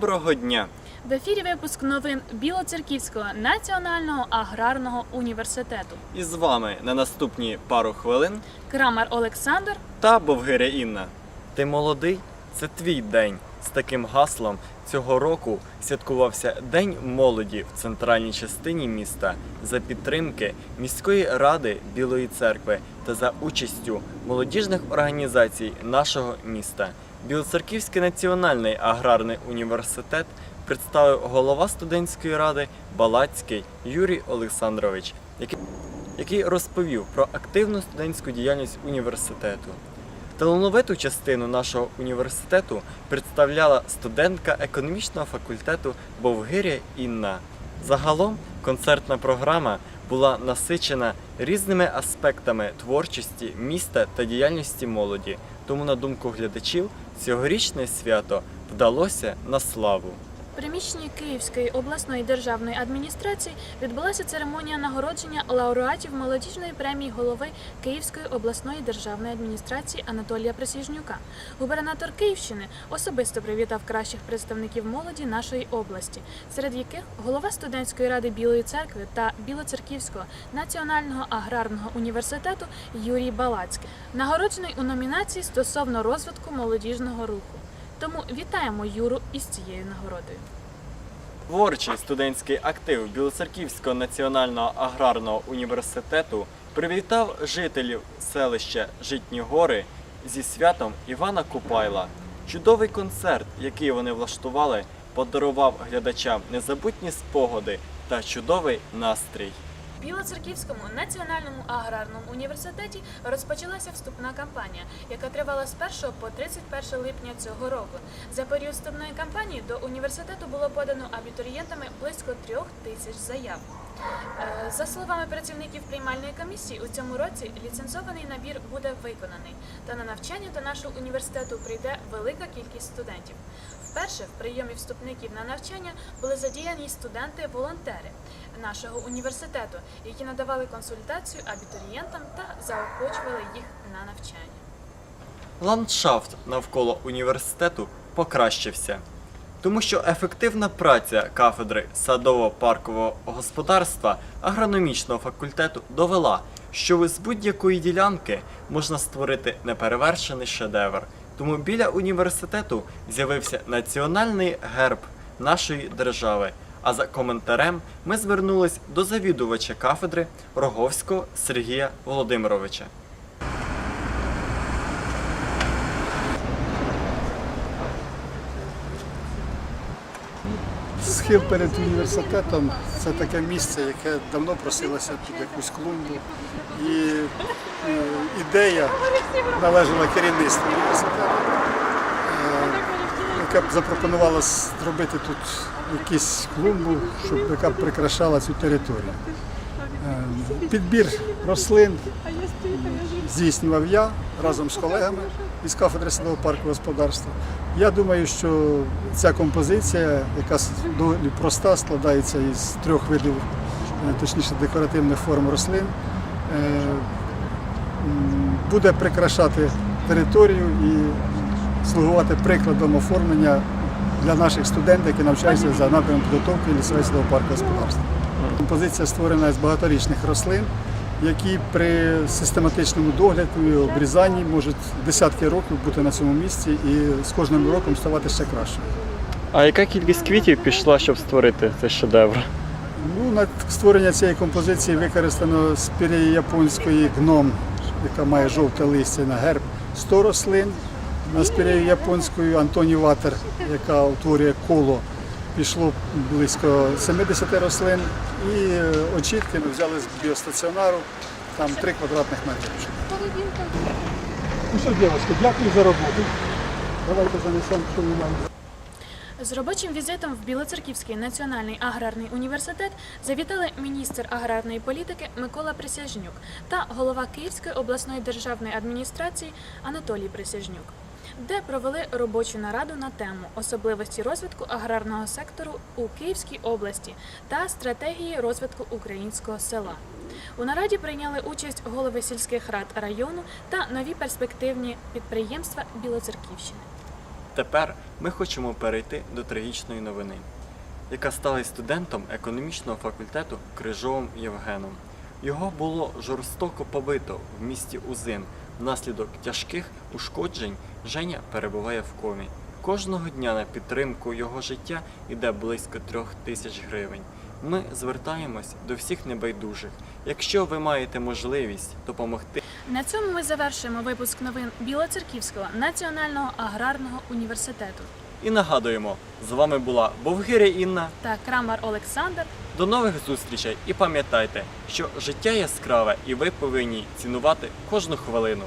Доброго дня! В ефірі випуск новин Білоцерківського національного аграрного університету. І з вами на наступні пару хвилин Крамар Олександр. та Бовгиря Інна. Ти молодий? Це твій день. З таким гаслом цього року святкувався День молоді в центральній частині міста за підтримки міської ради Білої церкви та за участю молодіжних організацій нашого міста. Білоцерківський національний аграрний університет представив голова студентської ради Балацький Юрій Олександрович, який розповів про активну студентську діяльність університету. Талановиту частину нашого університету представляла студентка економічного факультету Бовгиря Інна. Загалом концертна програма була насичена різними аспектами творчості міста та діяльності молоді. Тому, на думку глядачів, цьогорічне свято вдалося на славу. Приміщенні Київської обласної державної адміністрації відбулася церемонія нагородження лауреатів молодіжної премії голови Київської обласної державної адміністрації Анатолія Присяжнюка. Губернатор Київщини особисто привітав кращих представників молоді нашої області, серед яких голова студентської ради Білої церкви та Білоцерківського національного аграрного університету Юрій Балацький, нагороджений у номінації стосовно розвитку молодіжного руху. Тому вітаємо Юру із цією нагородою. Творчий студентський актив Білоцерківського національного аграрного університету привітав жителів селища Житні Гори зі святом Івана Купайла. Чудовий концерт, який вони влаштували, подарував глядачам незабутні спогади та чудовий настрій. В Білоцерківському національному аграрному університеті розпочалася вступна кампанія, яка тривала з 1 по 31 липня цього року. За період вступної кампанії до університету було подано абітурієнтами близько трьох тисяч заяв. Е, За словами працівників приймальної комісії, у цьому році ліцензований набір буде виконаний, та на навчання до нашого університету прийде велика кількість студентів. Вперше в прийомі вступників на навчання були задіяні студенти-волонтери нашого університету, які надавали консультацію абітурієнтам та заохочували їх на навчання. Ландшафт навколо університету покращився, тому що ефективна праця кафедри садово-паркового господарства агрономічного факультету довела, що з будь-якої ділянки можна створити неперевершений шедевр. Тому біля університету з'явився національний герб нашої держави. А за коментарем ми звернулись до завідувача кафедри Роговського Сергія Володимировича. Схил перед університетом це таке місце, яке давно просилося під якусь клумбу. І е, ідея належала керівництву університету, яке б запропонувало зробити тут якусь клумбу, щоб яка б прикрашала цю територію. Е, Підбір рослин здійснював я разом з колегами із кафедри садового парку господарства. Я думаю, що ця композиція, яка доволі проста, складається із трьох видів, е, точніше декоративних форм рослин, е, буде прикрашати територію і слугувати прикладом оформлення для наших студентів, які навчаються за напрямом підготовки лісового садового парку господарства. Композиція створена з багаторічних рослин, які при систематичному догляді і обрізанні можуть десятки років бути на цьому місці і з кожним роком ставати ще кращими. А яка кількість квітів пішла, щоб створити цей шедевр? Ну, на створення цієї композиції використано з пір'ї японської гном, яка має жовте листя на герб, 100 рослин. На спірею японською Антоні Ватер, яка утворює коло, пішло близько 70 рослин. І е, очітки ми взяли з біостаціонару, там 3 квадратних метри. Ну що, дівчатки, дякую за роботу. Давайте занесемо, що ми маємо. З робочим візитом в Білоцерківський національний аграрний університет завітали міністр аграрної політики Микола Присяжнюк та голова Київської обласної державної адміністрації Анатолій Присяжнюк, де провели робочу нараду на тему особливості розвитку аграрного сектору у Київській області та стратегії розвитку українського села. У нараді прийняли участь голови сільських рад району та нові перспективні підприємства Білоцерківщини. Тепер ми хочемо перейти до трагічної новини, яка стала студентом економічного факультету Крижовим Євгеном. Його було жорстоко побито в місті Узин. Внаслідок тяжких ушкоджень Женя перебуває в комі. Кожного дня на підтримку його життя йде близько трьох тисяч гривень. Ми звертаємось до всіх небайдужих. Якщо ви маєте можливість допомогти На цьому ми завершуємо випуск новин Білоцерківського національного аграрного університету і нагадуємо, з вами була Бовгиря Інна. та Крамар Олександр. До нових зустрічей і пам'ятайте, що життя яскраве і ви повинні цінувати кожну хвилину.